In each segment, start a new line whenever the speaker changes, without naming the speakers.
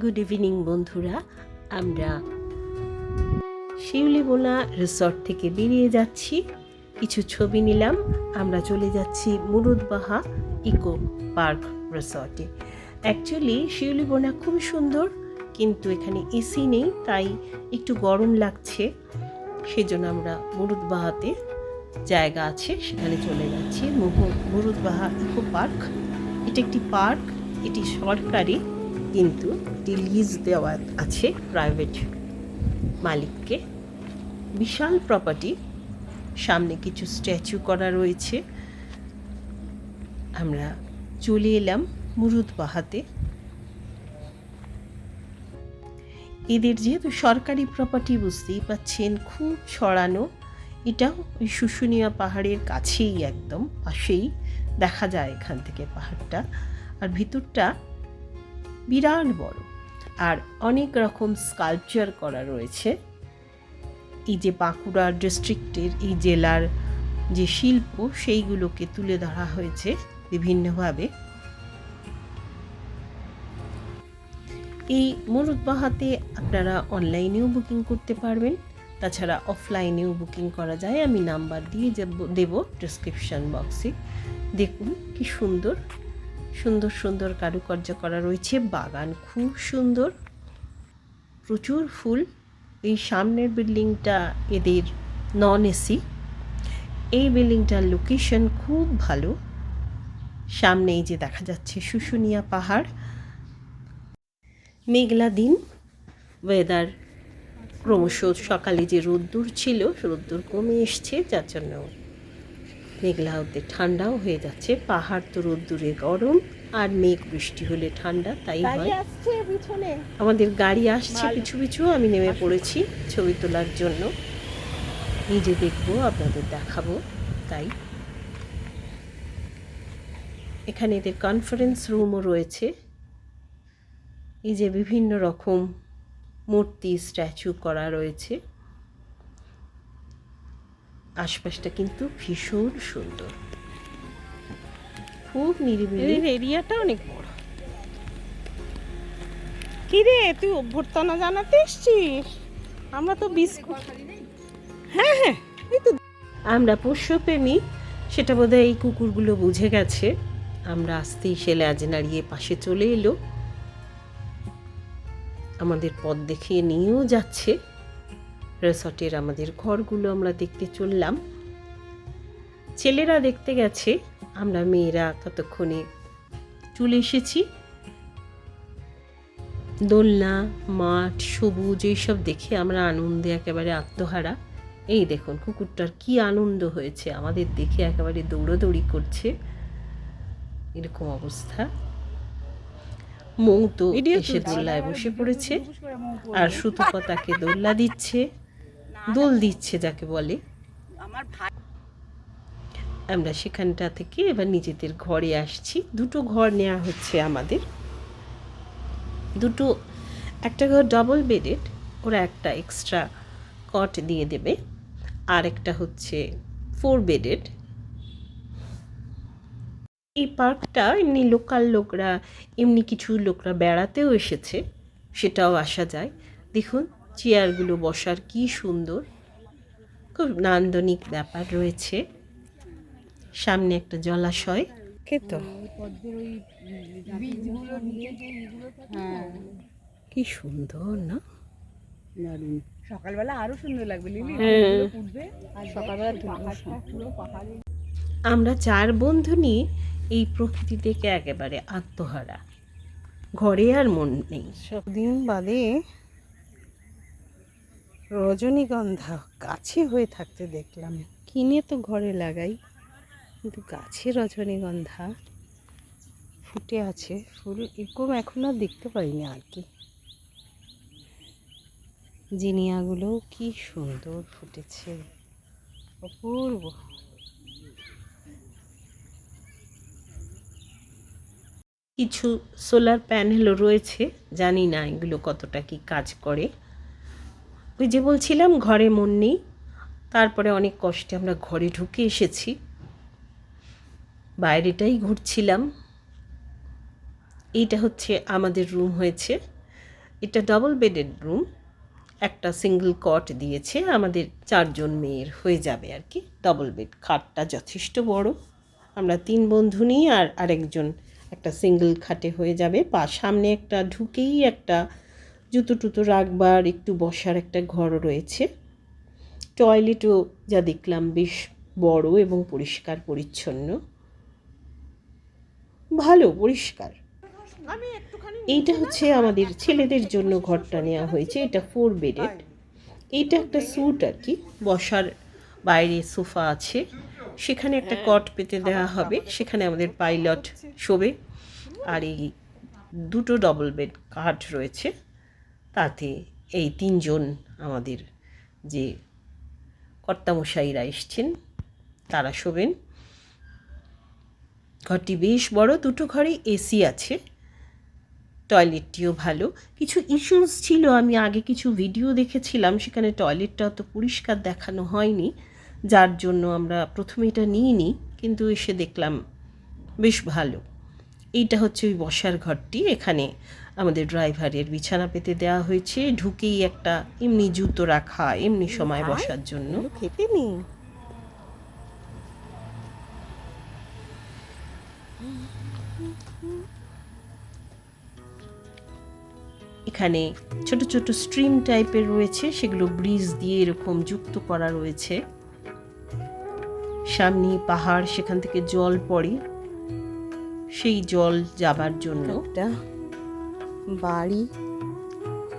Good evening বন্ধুরা। আমরা Shiulibona resort থেকে বেরিয়ে যাচ্ছি। কিছু ছবি নিলাম। আমরা চলে যাচ্ছি মুরুদবাহা ইকো পার্ক রিসর্টে অ্যাকচুয়ালি শিউলিবোনা খুবই সুন্দর, কিন্তু এখানে এসি নেই, তাই একটু গরম লাগছে। সেজন্য আমরা মুরুদবাহাতে জায়গা আছে, সেখানে চলে যাচ্ছি। Murudbaha eco park. এটা একটি পার্ক, এটি সরকারি। কিন্তু এটি লিজ দেওয়া আছে প্রাইভেট মালিককে। বিশাল প্রপার্টি সামনে কিছু স্ট্যাচু করা রয়েছে। আমরা চলে এলাম মুরুদ বাহাতে এদের যেহেতু সরকারি প্রপার্টি বুঝতেই পাচ্ছেন, খুব ছড়ানো। এটাও ওই শুশুনিয়া পাহাড়ের কাছেই একদম, পাশেই। দেখা যায় এখান থেকে পাহাড়টা। আর ভিতরটা বিরাট বড়। আর অনেক রকম স্কাল্পচার করা রয়েছে। এই যে বাঁকুড়া ডিস্ট্রিক্টের এই জেলার যে শিল্প, সেইগুলোকে তুলে ধরা হয়েছে বিভিন্নভাবে। এই মুরুদবাহাতে আপনারা অনলাইনেও বুকিং করতে পারবেন। তাছাড়া অফলাইনেও বুকিং করা যায়। আমি নাম্বার দিয়ে দেব ডিসক্রিপশন বক্সে দেখুন কি সুন্দর সুন্দর সুন্দর কারুকার্য করা রয়েছে, বাগান খুব সুন্দর। প্রচুর ফুল। এই সামনের বিল্ডিংটা এদের নন এসি এই বিল্ডিংটার লোকেশন খুব ভালো। সামনে এই যে দেখা যাচ্ছে শুশুনিয়া পাহাড়। মেঘলা দিন। ওয়েদার ক্রমশ সকালে যে রোদ্দুর ছিল, রোদ্দুর কমে এসছে, যার জন্য মেঘলা হতে ঠান্ডাও হয়ে যাচ্ছে। পাহাড় তো রোদ্দুরে গরম আর মেঘ বৃষ্টি হলে ঠান্ডা তাই হয়। আমাদের গাড়ি আসছে পিছু পিছু আমি নেমে পড়েছি ছবি তোলার জন্য। নিজে দেখব আপনাদের দেখাবো তাই। এখানে এদের কনফারেন্স রুমও রয়েছে। এই যে বিভিন্ন রকম মূর্তি স্ট্যাচু করা রয়েছে। আশপাশটা কিন্তু ভীষণ সুন্দর। খুব নিরিবিলি।
এরিয়াটা অনেক বড়। কি রে তুই অভ্যর্থনা জানাতে এসছিস? আমরা তো বিস্কুট হ্যাঁ হ্যাঁ এই তো
আমরা পোষ্যপ্রেমী সেটা বোধহয় এই কুকুরগুলো বুঝে গেছে। আমরা আসতেই সে ল্যাজ নাড়িয়ে পাশে চলে এলো। আমাদের পথ দেখিয়ে নিয়েও যাচ্ছে। রিসর্টের আমাদের ঘরগুলো আমরা দেখতে চললাম। ছেলেরা দেখতে গেছে আমরা মেয়েরা ততক্ষণে চলে এসেছি। দোলনা মাঠ সবুজ এইসব দেখে আমরা আনন্দে একেবারে আত্মহারা। এই দেখুন কুকুরটার কি আনন্দ হয়েছে আমাদের দেখে একেবারে দৌড়াদৌড়ি করছে। এরকম অবস্থা। মৌ তো এসে দোল্লায় বসে পড়েছে আর সুতপা তাকে দোল্লা দিচ্ছে। দোল দিচ্ছে যাকে বলে।
আমার ভাই
আমরা সেখানটা থেকে এবার নিজেদের ঘরে আসছি। দুটো ঘর নেওয়া হচ্ছে আমাদের। দুটো একটা ঘর ডবল বেডেড ওরা একটা এক্সট্রা কট দিয়ে দেবে। আর একটা হচ্ছে ফোর বেডেড এই পার্কটা এমনি লোকাল লোকরা এমনি কিছু লোকরা বেড়াতেও এসেছে সেটাও আসা যায়। দেখুন চেয়ারগুলো বসার কি সুন্দর। খুব নান্দনিক ব্যাপার রয়েছে। সামনে একটা জলাশয়।
কে তো?
কি সুন্দর না?
সকালবেলা আরও সুন্দর লাগবে লিলি।
হ্যাঁ।
উঠবে সকালবেলা
আমরা চার বন্ধু নিয়ে এই প্রকৃতি থেকে একেবারে আত্মহারা। ঘরে আর মন নেই।
দিন বাদে রজনীগন্ধা গাছে হয়ে থাকতে দেখলাম। কিনে তো ঘরে লাগাই, কিন্তু গাছে রজনীগন্ধা ফুটে আছে, ফুল এরকম এখন আর দেখতে পাইনি আর কি। জিনিয়াগুলোও কি সুন্দর ফুটেছে, অপূর্ব।
কিছু সোলার প্যানেলও রয়েছে, জানি না এগুলো কতটা কি কাজ করে। ওই যে বলছিলাম, ঘরে মন নেই। তারপরে অনেক কষ্টে আমরা ঘরে ঢুকে এসেছি। বাইরেটাই ঘুরছিলাম। এইটা হচ্ছে আমাদের রুম হয়েছে। এটা ডাবল বেডেড রুম একটা সিঙ্গেল কট দিয়েছে আমাদের চারজন মেয়ের, হয়ে যাবে আর কি। ডাবল বেড খাটটা যথেষ্ট বড়। আমরা তিন বন্ধু নিই আর আরেকজন একটা সিঙ্গেল খাটে হয়ে যাবে। পা সামনে একটা, ঢুকেই একটা জুতো টুতো রাখবার একটু বসার একটা ঘর রয়েছে। টয়লেটও যা দেখলাম বেশ বড় এবং পরিষ্কার পরিচ্ছন্ন। ভালো পরিষ্কার। এইটা হচ্ছে আমাদের ছেলেদের জন্য ঘরটা নেওয়া হয়েছে এটা ফোর বেডেড এইটা একটা স্যুট আর কি বসার বাইরে সোফা আছে। সেখানে একটা কট পেতে দেওয়া হবে সেখানে আমাদের পাইলট শোবে। আর এই দুটো ডবল বেড কাঠ রয়েছে। তাতে এই তিনজন আমাদের যে কর্তামশাইরা এসছেন, তারা শোবেন। ঘরটি বেশ বড়, দুটো ঘরে এসি আছে। টয়লেটটিও ভালো। কিছু ইস্যুস ছিল, আমি আগে কিছু ভিডিও দেখেছিলাম, সেখানে টয়লেটটা অত পরিষ্কার দেখানো হয়নি। যার জন্য আমরা প্রথমে এটা নিইনি, কিন্তু এসে দেখলাম বেশ ভালো। এইটা হচ্ছে ওই বসার ঘরটি, এখানে আমাদের ড্রাইভারের বিছানা পেতে দেওয়া হয়েছে। ঢুকেই একটা এমনি জুতো রাখা এমনি সময় বসার জন্য।
খেতে
এখানে ছোট ছোট স্ট্রিম টাইপের রয়েছে সেগুলো ব্রিজ দিয়ে এরকম যুক্ত করা রয়েছে। সামনে পাহাড় সেখান থেকে জল পড়ে। সেই জল যাবার জন্য
একটা বাড়ি।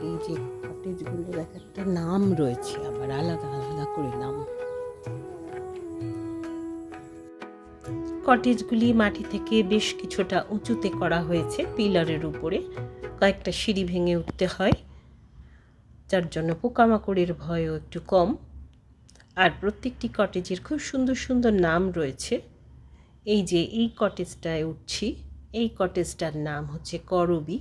এই যে কটেজগুলোর এক একটা নাম রয়েছে আবার, আলাদা আলাদা করে নাম।
কটেজগুলি মাটি থেকে বেশ কিছুটা উঁচুতে করা হয়েছে, পিলারের উপরে। কয়েকটা সিঁড়ি ভেঙে উঠতে হয়। যার জন্য পোকামাকড়ের ভয়ও একটু কম। আর প্রত্যেকটি কটেজের খুব সুন্দর সুন্দর নাম রয়েছে। এই যে এই কটেজটায় উঠছি, এই কটেজটার নাম হচ্ছে করবি।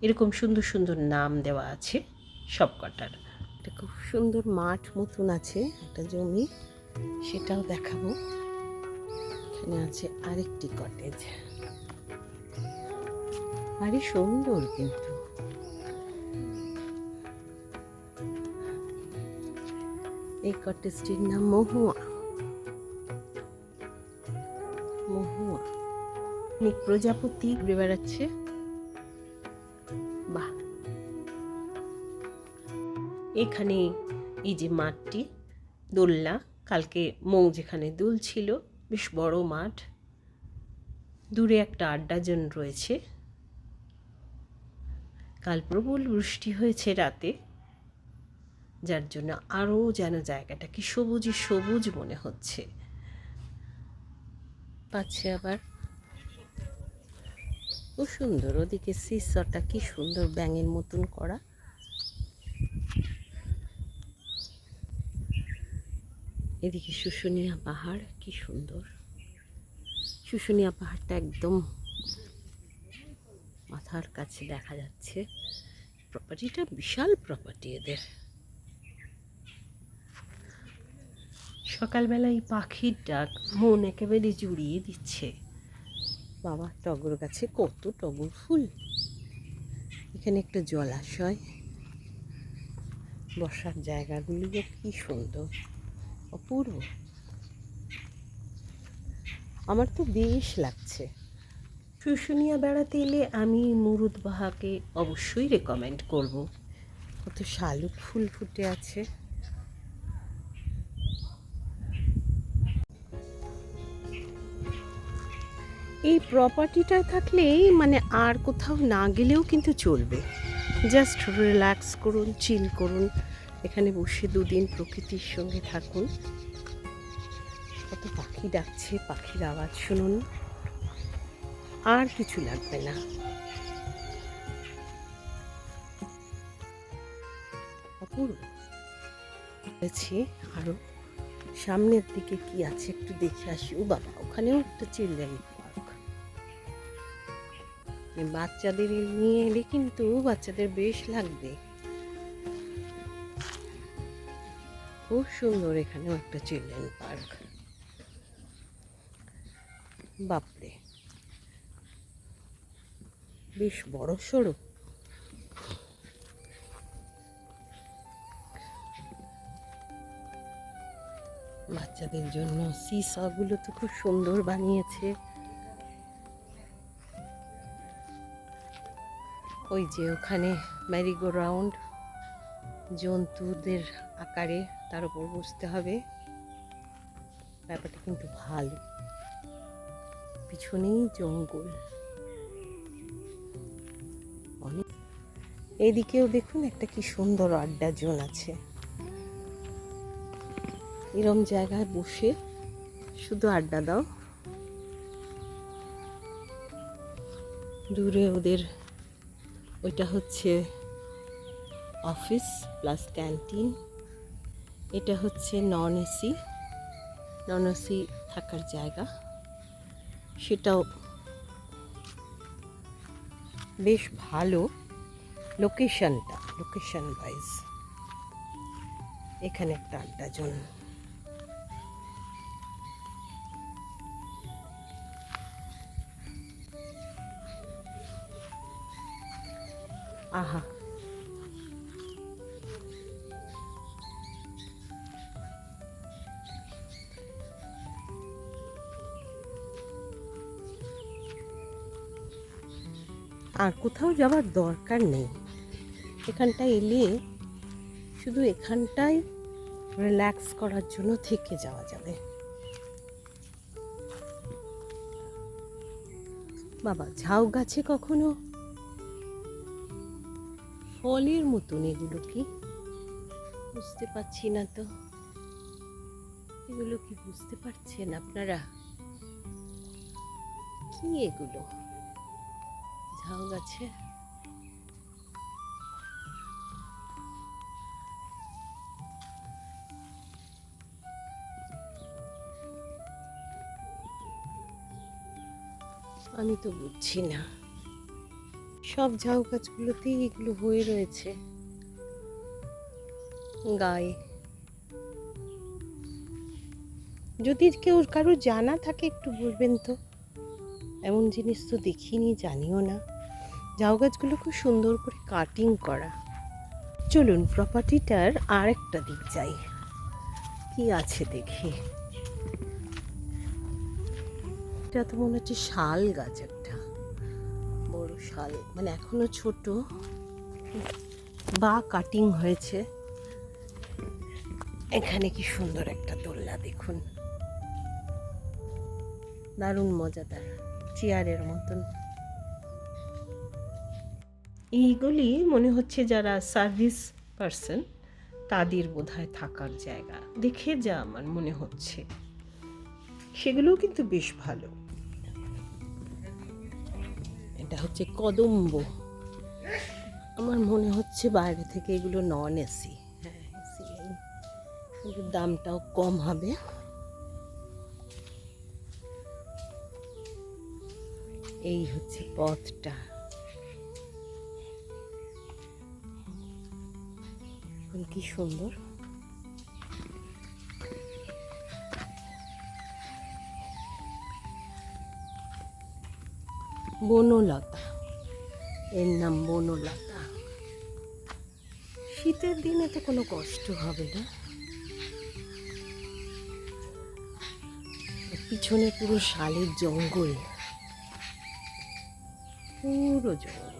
এরকম সুন্দর সুন্দর নাম দেওয়া আছে সব কটার
একটা খুব সুন্দর মাঠ মতন আছে, একটা জমি, সেটাও দেখাবো। এখানে আছে আরেকটি কটেজ আরে সুন্দর কিন্তু। এই কটেজটির নাম মহুয়া। মহুয়া।
অনেক প্রজাপতি
বেড়াচ্ছে।
এখানে এই যে মাঠটি, দোলনা, কালকে মৌ যেখানে দুলছিল বেশ বড় মাঠ। দূরে একটা আড্ডাজন রয়েছে। কাল প্রবল বৃষ্টি হয়েছে রাতে, যার জন্য আরও যেন জায়গাটা কি সবুজে সবুজ মনে হচ্ছে।
পাচ্ছে আবার খুব সুন্দর, ওদিকে সিসটা কি সুন্দর ব্যাঙের মতন করা। এদিকে শুশুনিয়া পাহাড়, কি সুন্দর। শুশুনিয়া পাহাড়টা একদম মাথার কাছে দেখা যাচ্ছে। প্রপার্টিটা বিশাল প্রপার্টি এদের।
সকালবেলা এই পাখির ডাক মন একেবারে জুড়িয়ে দিচ্ছে।
বাবা, টগর গাছে কত টগর ফুল। এখানে একটা জলাশয়। বসার জায়গাগুলিও কি সুন্দর। অপূর্ব। আমার তো বেশ লাগছে।
শুশুনিয়া বেড়াতে এলে আমি মুরুদ বাহাকে অবশ্যই রেকমেন্ড করব।
কত শালুক ফুল ফুটে আছে। এই প্রপার্টিটা থাকলেই মানে আর কোথাও না গেলেও কিন্তু চলবে। জাস্ট রিল্যাক্স করুন চিল করুন। এখানে বসে দুদিন প্রকৃতির সঙ্গে থাকুন। কত পাখি ডাকছে, পাখির আওয়াজ শুনুন। আর কিছু লাগবে না। অপূর্ব। বলেছি, আরও সামনের দিকে কি আছে একটু দেখে আসি। ও বাবা, ওখানেও একটা চিলড্রেন পার্ক। বাচ্চাদের নিয়ে এলে কিন্তু বাচ্চাদের বেশ লাগবে। খুব সুন্দর এখানেও একটা চিলড্রেন পার্ক। বাপরে। বেশ বড় সড়ো।
বাচ্চাদের জন্য সিসাগুলো তো খুব সুন্দর বানিয়েছে। ওই যে ওখানে মেরিগো রাউন্ড। জন্তুদের আকারে তার উপর বসতে হবে। ব্যাপারটা কিন্তু ভালো। পিছনেই জঙ্গল। অনেক এদিকেও দেখুন একটা কি সুন্দর আড্ডা জোন আছে। এরম জায়গায় বসে শুধু আড্ডা দাও। দূরে ওদের ওইটা হচ্ছে অফিস প্লাস ক্যান্টিন। এটা হচ্ছে নন এসি নন এসি থাকার জায়গা। সেটাও বেশ ভালো লোকেশনটা লোকেশন ওয়াইজ এখানে একটা আড্ডা জন আহা। আর কোথাও যাওয়ার দরকার নেই। এখানটায় এলে শুধু এখানটায় রিল্যাক্স করার জন্য থেকে যাওয়া যাবে। বাবা, ঝাউ গাছে কখনো? ফলের মতন এগুলো কি? বুঝতে পারছি না তো। এগুলো কি বুঝতে পারছেন আপনারা? কি এগুলো? ঝাউ গাছে আমি তো বুঝছি না। সব ঝাউ গাছগুলোতেই এগুলো হয়ে রয়েছে। গায়ে। যদি কেউ কারও জানা থাকে একটু বলবেন তো। এমন জিনিস তো দেখিনি, জানিও না। ঝাউ গাছগুলো খুব সুন্দর করে কাটিং করা। চলুন প্রপার্টিটার আর একটা দিক যাই। কি আছে দেখি। এটা তো মনে হচ্ছে শাল গাছ একটা। বড় শাল। মানে এখনও ছোট। বা কাটিং হয়েছে। এখানে কি সুন্দর একটা দোলনা, দেখুন। দারুণ মজাদার। চেয়ারের মতন।
এইগুলি মনে হচ্ছে যারা সার্ভিস পারসন, তাদের বোধহয় থাকার জায়গা। দেখে যা আমার মনে হচ্ছে। সেগুলোও কিন্তু বেশ ভালো।
এটা হচ্ছে কদম্ব। আমার মনে হচ্ছে বাইরে থেকে এগুলো নন এসি। হ্যাঁ এসি দামটাও কম হবে। এই হচ্ছে পথটা। কি সুন্দর। বনলতা, এর নাম বনলতা। শীতের দিনে তো কোনো কষ্ট হবে না। পিছনে পুরো শালের জঙ্গল। পুরো জঙ্গল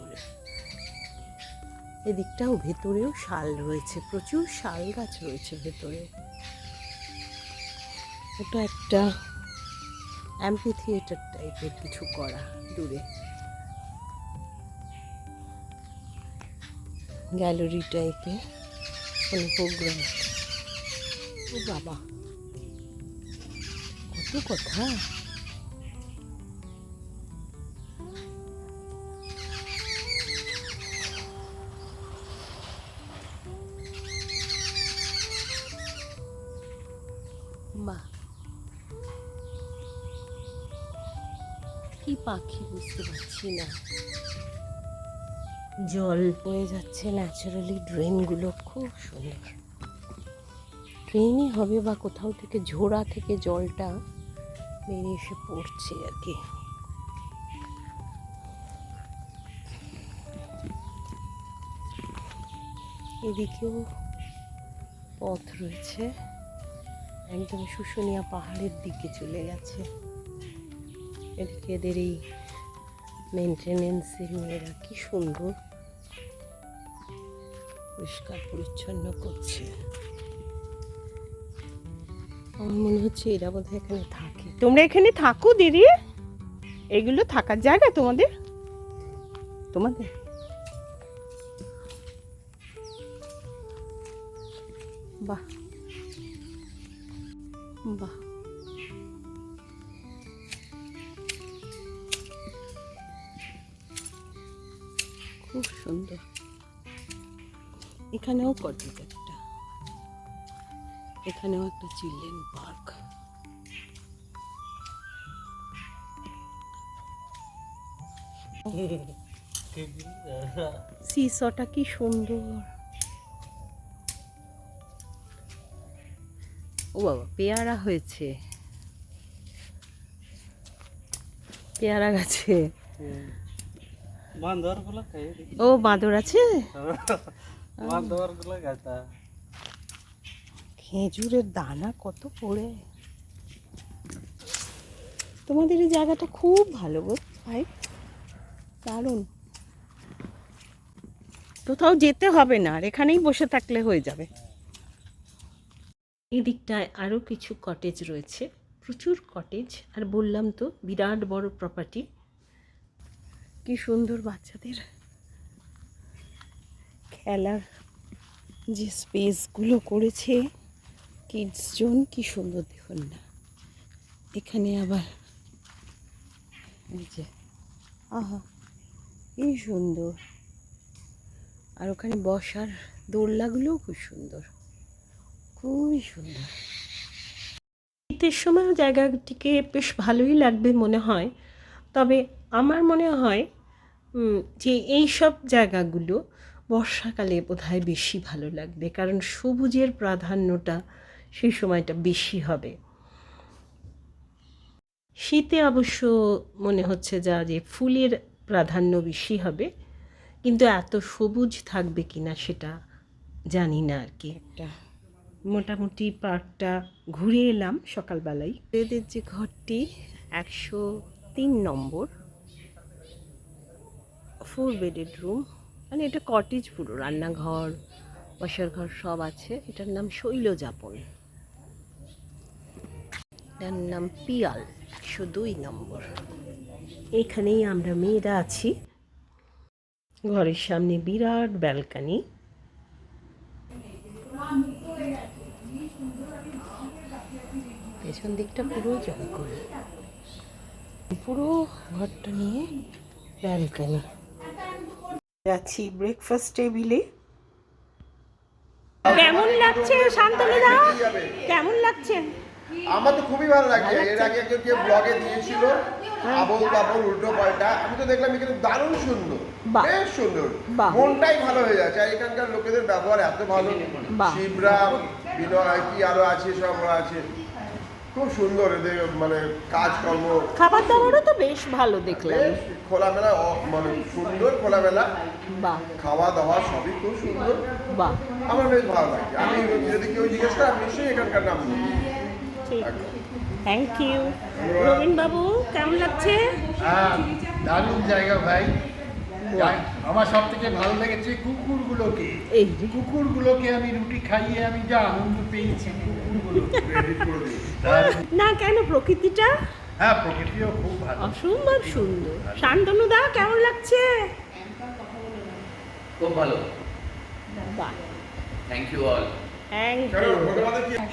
এদিকটাও ভেতরেও শাল রয়েছে, প্রচুর শাল গাছ রয়েছে ভেতরে। ওটা একটা অ্যাম্পি থিয়েটার টাইপের কিছু করা দূরে। গ্যালারি টাইপের কোনো প্রোগ্রাম ও বাবা, কত কথা। পারছি না। জল বয়ে যাচ্ছে ন্যাচারালি ড্রেনগুলো খুব সুন্দর। ড্রেনই হবে বা কোথাও থেকে ঝোড়া থেকে জলটা বেরিয়ে এসে পড়ছে আর কি। এদিকেও পথ রয়েছে। একদম শুশুনিয়া পাহাড়ের দিকে চলে গেছে। এদিকে এদের এই মেনটেনেন্সের মেয়েরা কি সুন্দর। পরিষ্কার পরিচ্ছন্ন করছে। আমার মনে হচ্ছে এরা বোধ এখানে থাকে। তোমরা এখানে থাকো দিদি। এগুলো থাকার জায়গা তোমাদের? তোমাদের? এখানেও কটেজ একটা এখানেও একটা চিলড্রেন পার্ক সিসটা কি সুন্দর। ও বাবা পেয়ারা হয়েছে। পেয়ারা গাছে। ও বাঁদর আছে? খেজুরের দানা কত পড়ে। তোমাদের এই জায়গাটা খুব ভালো গো ভাই। দারুণ। কোথাও যেতে হবে না আর এখানেই বসে থাকলে হয়ে যাবে। এই দিকটায় আরও কিছু কটেজ রয়েছে। প্রচুর কটেজ আর বললাম তো বিরাট বড় প্রপার্টি কি সুন্দর বাচ্চাদের। খেলার যে স্পেসগুলো করেছে কিডস জোন কি সুন্দর দেখুন না। এখানে আবার যে, আহা, কি সুন্দর। আর ওখানে বসার দোলনাগুলোও খুব সুন্দর। খুবই সুন্দর। শীতের সময়ও জায়গাটিকে বেশ ভালোই লাগবে মনে হয়। তবে আমার মনে হয় যে এই সব জায়গাগুলো বর্ষাকালে বোধহয় বেশি ভালো লাগবে কারণ সবুজের প্রাধান্যটা সেই সময়টা বেশি হবে। শীতে অবশ্য মনে হচ্ছে যা যে ফুলের প্রাধান্য বেশি হবে কিন্তু এত সবুজ থাকবে কিনা সেটা জানি না আর কি। একটা মোটামুটি পার্কটা ঘুরে এলাম সকালবেলায়। এদের যে ঘরটি একশো তিন নম্বর ফোর বেডেড রুম মানে এটা কটেজ পুরো, রান্নাঘর, বসার ঘর সব আছে। এটার নাম শৈলযাপন। এটার নাম পিয়াল, একশো দুই নম্বর। এখানেই আমরা মেয়েরা আছি। ঘরের সামনে বিরাট ব্যালকানি। পেছন দিকটা পুরো জঙ্গল। পুরো ঘরটা নিয়ে ব্যালকানি। যাচ্ছি ব্রেকফাস্ট টেবিলে কেমন লাগছে শান্তনুদা? কেমন লাগছে?
আমার তো খুবই ভালো লাগছে। এর আগে কেউ কেউ ব্লগে দিয়েছিল। আবল তাবল উল্টো পাল্টা। আমি তো দেখলাম এখানে দারুণ সুন্দর। বেশ সুন্দর। মনটাই ভালো হয়ে যাচ্ছে। আর এখানকার লোকেদের ব্যবহার এত ভালো। শিবরাম বিনয় কি আরও আছে সব আছে। খুব সুন্দর এদের মানে কাজকর্ম।
খাবার দাবারও তো বেশ ভালো দেখলাম।
খোলামেলা মানে সুন্দর খোলামেলা।
বাহ।
খাওয়া দাওয়া সবই খুব সুন্দর।
বাহ।
আমার বেশ ভালো লাগছে আমি যদি কেউ জিজ্ঞেস করে আমি নিশ্চয়ই এখানকার নাম।
ঠিক। থ্যাংক ইউ রবীন বাবু কেমন লাগছে?
হ্যাঁ দারুণ জায়গা ভাই। আমার সব থেকে ভালো লেগেছে কুকুরগুলোকে। কুকুরগুলোকে আমি রুটি খাইয়ে আমি যা আনন্দ পেয়েছি।
না কেন প্রকৃতিটা?
হ্যাঁ প্রকৃতিও খুব ভালো।
অসম্ভব সুন্দর। শান্তনুদা কেমন লাগছে?
খুব ভালো। থ্যাংক ইউ অল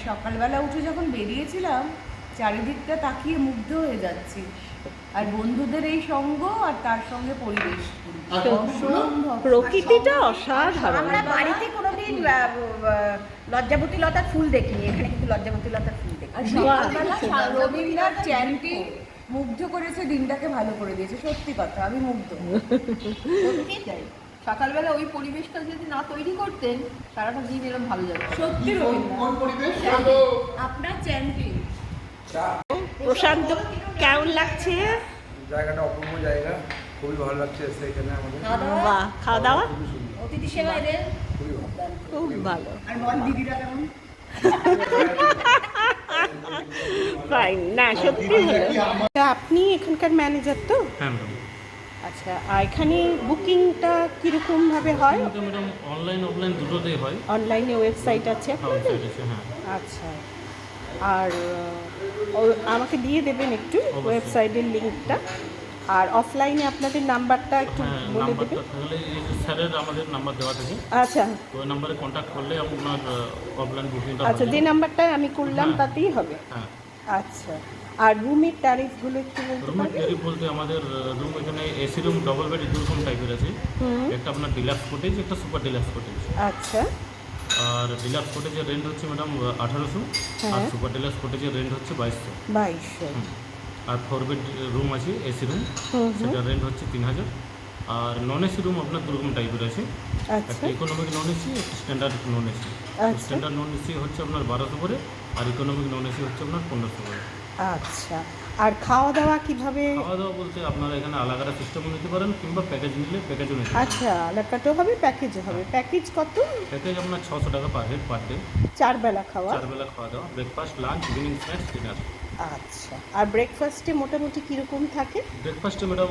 সকালবেলা উঠে যখন বেরিয়েছিলাম চারিদিকটা তাকিয়ে মুগ্ধ হয়ে যাচ্ছি। আর বন্ধুদের এই সঙ্গ আর তার সঙ্গে পরিবেশ।
প্রকৃতিটা অসাধারণ।
আমরা বাড়িতে কোনোদিন লজ্জাবতী লতার ফুল দেখিনি। এখানে কিন্তু লজ্জাবতী লতার ফুল দেখি
রবীন্দ্রনাথ চ্যান্টিং মুগ্ধ করেছে দিনটাকে ভালো করে দিয়েছে। সত্যি কথা আমি মুগ্ধ।
সত্যি? তাই সকালবেলা ওই পরিবেশটা যদি না তৈরি করতেন সারাটা দিন এরকম ভালো যেত
সত্যি
কোন পরিবেশ?
আপনার চ্যান্টিং
প্রশান্ত কেমন লাগছে?
জায়গাটা অপূর্ব জায়গা খুবই ভালো লাগছে এসে এখানে আমাদের।
বাহ খাওয়া দাওয়া
অতিথি সেবা এদের?
খুব ভালো।
আর বল দিদিরা কেমন?
ফাইন না সত্যি আপনি এখানকার ম্যানেজার তো?
হ্যাঁ
আচ্ছা আর এখানে বুকিংটা কীরকম ভাবে হয়?
ম্যাডাম অনলাইন অফলাইন দুটোতেই হয়।
অনলাইনে ওয়েবসাইট আছে
হ্যাঁ
আপনাদের?
হ্যাঁ।
আচ্ছা। আর আমাকে দিয়ে দেবেন একটু ওয়েবসাইটের লিঙ্কটা। আর অফলাইনে আপনাদের নাম্বারটা একটু
হ্যাঁ
বলে দেবেন।
স্যারের আমাদের নাম্বার দেওয়া থাকে
আচ্ছা।
ওই নাম্বারে কন্ট্যাক্ট করলে আপনার অফলাইন বুকিংটা
আচ্ছা যে নাম্বারটায় আমি করলাম
হ্যাঁ।
তাতেই হবে।
হ্যাঁ।
আচ্ছা। আর রুমের ট্যারিফগুলো একটু বলতে
রুমের ট্যারিফ বলতে আমাদের রুম এখানে এসি রুম ডবল বেড দুরকম টাইপের আছে। একটা আপনার ডিলাক্স কোটেজ একটা সুপার ডিলাক্স কোটেজ
আচ্ছা।
আর ডিলাক্স কোটেজের রেন্ট হচ্ছে ম্যাডাম আঠারোশো। আর
হ্যাঁ।
সুপার ডিলাক্স কোটেজের রেন্ট হচ্ছে বাইশশো।
বাইশশো।
আর ফোর বেড রুম আছে এসি রুম সেটার রেন্ট হচ্ছে তিন হাজার। আর নন এসি রুম আপনার দুরকম টাইপের আছে।
আচ্ছা।
একটা ইকোনমিক নন এসি একটা standard non AC standard non AC হচ্ছে আপনার বারোশো করে আর ইকোনমিক নন এসি হচ্ছে আপনার পনেরোশো করে।
আচ্ছা। আর খাওয়া দাওয়া কীভাবে?
খাওয়া দাওয়া বলতে আপনারা এখানে আলাদা সিস্টেমও নিতে পারেন কিংবা প্যাকেজ নিলে প্যাকেজও নিতে
আচ্ছা আলাকাটো হবে প্যাকেজও হবে। প্যাকেজ কত?
প্যাকেজ আপনার ছশো টাকা পার হেড পার ডে
চার বেলা খাওয়া?
চার বেলা খাওয়া দাওয়া breakfast lunch evening snacks dinner
আচ্ছা আর ব্রেকফাস্টে মোটামুটি কীরকম থাকে?
ব্রেকফাস্টে ম্যাডাম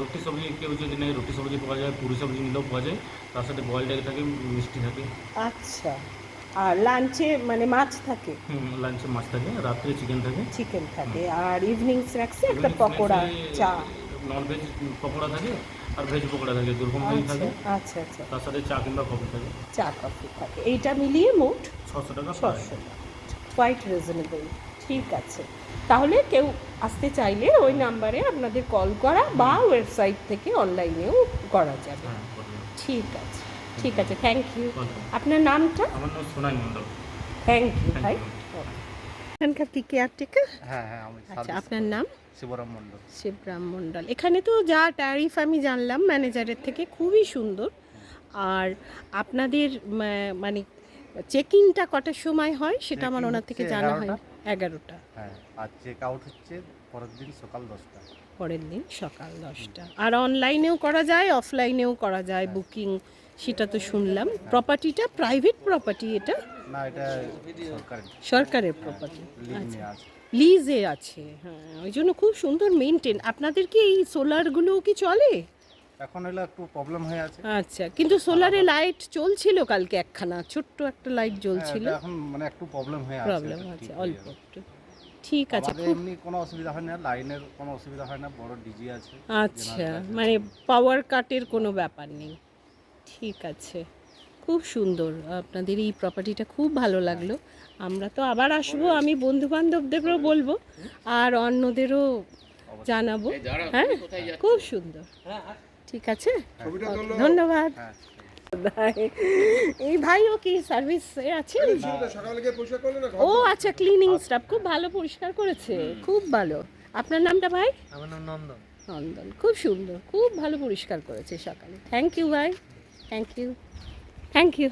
রুটি সবজি কেউ যদি নেই রুটি সবজি পাওয়া যায় পুরি সবজি নিলেও পাওয়া যায়। তার সাথে বয়েলড এগ থাকে মিষ্টি থাকে।
আচ্ছা। আর লাঞ্চে মানে মাছ থাকে।
লাঞ্চে মাছ থাকে রাত্রে চিকেন থাকে।
চিকেন থাকে আর ইভিনিং স্ন্যাক্সে একটা পকোড়া চা।
ননভেজ পকোড়া থাকে আর ভেজ পকোড়া থাকে দুরকম
আচ্ছা
থাকে।
আচ্ছা আচ্ছা।
তার সাথে চা কিংবা কফি থাকে।
চা কফি থাকে। এইটা মিলিয়ে মোট
ছশো টাকা
ছশো। কোয়াইট রিজনেবল ঠিক আছে। তাহলে কেউ আসতে চাইলে ওই নাম্বারে আপনাদের কল করা বা ওয়েবসাইট থেকে অনলাইনেও করা যাবে।
হ্যাঁ
ঠিক আছে। ঠিক আছে থ্যাংক ইউ আপনার নামটা?
আমার নাম সোনাই মণ্ডল।
থ্যাংক ইউ ভাই। এখানকার কি কেয়ারটেকার
হ্যাঁ হ্যাঁ আমি
আচ্ছা আপনার নাম?
শিবরাম মণ্ডল।
শিবরাম মণ্ডল। এখানে তো যা ট্যারিফ আমি জানলাম ম্যানেজারের থেকে খুবই সুন্দর। আর আপনাদের মানে চেকিংটা কটার সময় হয় সেটা আমার ওনার থেকে জানা হয়
এগারোটা।
এগারোটা।
হ্যাঁ আর চেক আউট হচ্ছে পরের দিন সকাল দশটা।
পরের দিন সকাল দশটা। আর অনলাইনেও করা যায় অফলাইনেও করা যায় বুকিং সেটা তো শুনলাম। প্রপার্টিটা প্রাইভেট প্রপার্টি এটা?
না এটা
সরকারের প্রপার্টি আচ্ছা। লিজে আছে হ্যাঁ। ওই জন্য খুব সুন্দর মেনটেন আপনাদের কি এই সোলারগুলো কি চলে?
এখন হলো একটু প্রবলেম হয়ে আছে।
আচ্ছা কিন্তু সোলারে লাইট চলছিল কালকে একখানা ছোট্ট একটা লাইট
হ্যাঁ,
জ্বলছিল।
এখন মানে একটু প্রবলেম হয়ে আছে
প্রবলেম আছে অল্প একটু। ঠিক আছে
এমনি কোনো অসুবিধা হয় না লাইনের কোনো অসুবিধা হয় না বড় ডিজি আছে
আচ্ছা মানে পাওয়ার কাটের কোনো ব্যাপার নেই। ঠিক আছে। খুব সুন্দর। আপনাদের এই প্রপার্টিটা খুব ভালো লাগল। আমরা তো আবার আসব আমি বন্ধু বান্ধবদেরও বলব আর অন্যদেরও জানাব। হ্যাঁ? খুব সুন্দর। ঠিক আছে। ধন্যবাদ।
হ্যাঁ।
এই ভাইও কি সার্ভিস আছে ও আচ্ছা ক্লিনিং স্টাফ খুব ভালো পরিষ্কার করেছে। খুব ভালো। আপনার নামটা ভাই?
আমার নাম নন্দন।
নন্দন। খুব সুন্দর। খুব ভালো পরিষ্কার করেছে সকালে। থ্যাংক ইউ ভাই। থ্যাংক ইউ থ্যাংক ইউ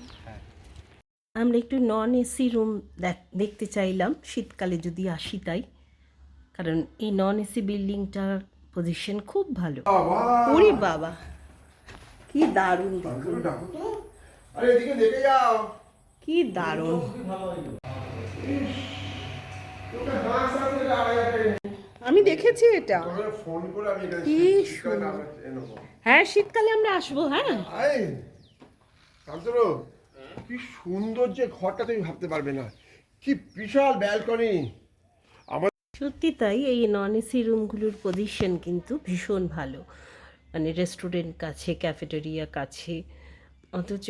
আমরা একটু নন এসি রুম দেখতে চাইলাম শীতকালে যদি আসি তাই। কারণ এই নন এসি বিল্ডিংটার পজিশন খুব ভালো। ওরে বাবা কি দারুণ। দেখুন
আরে এদিকে দেখে যাও।
কি দারুণ। আমি দেখেছি এটা।
ফোন করে আমি এখানে
কি হ্যাঁ শীতকালে আমরা আসব হ্যাঁ।
কি সুন্দর যে ঘরটা তুমি ভাবতে পারবে না। কি বিশাল ব্যালকনি
সত্যি তাই এই নন এসি রুমগুলোর পজিশন কিন্তু ভীষণ ভালো। মানে রেস্টুরেন্ট কাছে ক্যাফেটেরিয়া কাছে। অথচ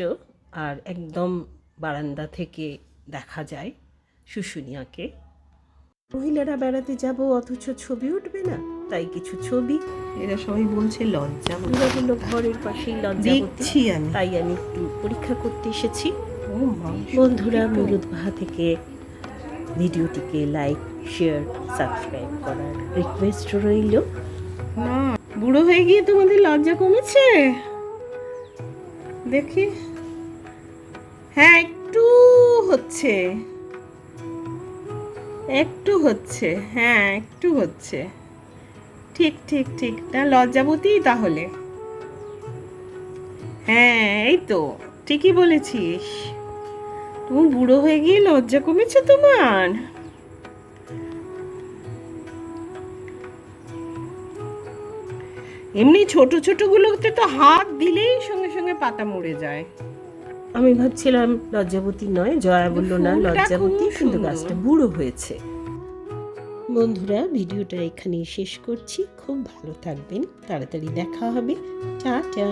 আর একদম বারান্দা থেকে দেখা যায় শুশুনিয়াকে। মহিলারা বেড়াতে যাব অথচ ছবি উঠবে না। তাই কিছু ছবি।
এরা সবাই বলছে লজ্জা
পুরো হলো ঘরের পাশেই লজ্জা
দেখছি আমি।
তাই আমি একটু পরীক্ষা করতে এসেছি। বন্ধুরা মুরুদ বাহা থেকে ভিডিওটিকে লাইক শেয়ার সাবস্ক্রাইব করার রিকোয়েস্ট রইল।
না বুড়ো হয়ে গিয়ে তোমাদের লজ্জা কমেছে? দেখি। হ্যাঁ একটু হচ্ছে। একটু হচ্ছে হ্যাঁ একটু হচ্ছে। ঠিক ঠিক ঠিক। না, লজ্জাবতী তাহলে। হ্যাঁ এই তো, ঠিকই বলেছিস। তুমি বুড়ো হয়ে গিয়ে লজ্জা কমেছে তোমার?
এমনি ছোট, ছোটগুলোতে তো হাত দিলেই সঙ্গে সঙ্গে পাতা মরে যায়।
আমি ভাবছিলাম লজ্জাবতী নয় জয়া বলল না লজ্জাবতী কিন্তু গাছটা বুড়ো হয়েছে। বন্ধুরা ভিডিওটা এখানেই শেষ করছি। খুব ভালো থাকবেন। তাড়াতাড়ি দেখা হবে। টাটা